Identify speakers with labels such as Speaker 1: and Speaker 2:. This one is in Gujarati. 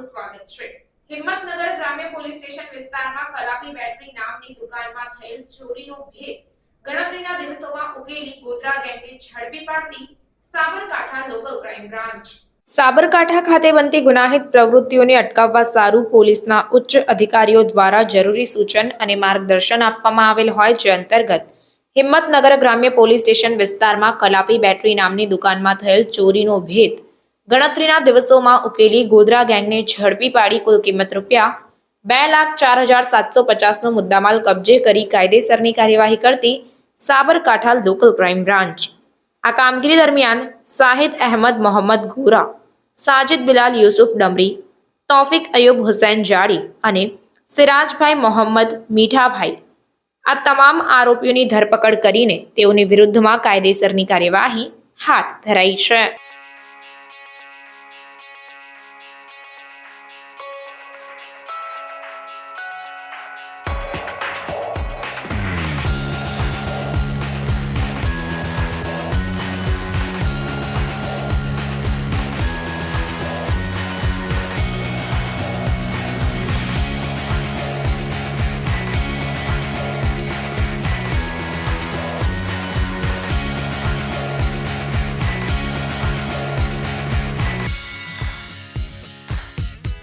Speaker 1: આપનું સ્વાગત છે. હિંમતનગર ગ્રામ્ય પોલીસ સ્ટેશન વિસ્તારમાં કલાપી બેટરી નામની દુકાનમાં થયેલ ચોરીનો ભેદ ગણતરીના દિવસોમાં ઉકેલી ગોધરા ગેંગને ઝડપી પાડતી Sabarkantha local crime branch. Sabarkantha ખાતે બનતી ગુનાહિત પ્રવૃત્તિઓને અટકાવવા સારું પોલીસના ઉચ્ચ અધિકારીઓ દ્વારા જરૂરી સૂચન અને માર્ગદર્શન આપવામાં આવેલ હોય જે અંતર્ગત હિંમતનગર ગ્રામ્ય પોલીસ સ્ટેશન વિસ્તારમાં કલાપી બેટરી નામની દુકાનમાં થયેલ ચોરીનો ભેદ ગણતરીના દિવસોમાં ઉકેલી ગોધરા ગેંગને ઝડપી પાડી કુલ કિંમત રૂપિયા બે લાખ ચાર હજાર સાતસો પચાસનો મુદ્દામાલ કબજે કરી કાયદેસરની કાર્યવાહી કરતી સાબરકાંઠા લોકલ ક્રાઇમ બ્રાન્ચ. આ કામગીરી દરમિયાન સાહિદ અહેમદ મોહમ્મદ ગોરા, સાજિદ બિલાલ યુસુફ ડમરી, તોફિક અયુબ હુસૈન જાડી અને સિરાજભાઈ મોહમ્મદ મીઠાભાઈ આ તમામ આરોપીઓની ધરપકડ કરીને તેઓની વિરુદ્ધમાં કાયદેસરની કાર્યવાહી હાથ ધરાઈ છે.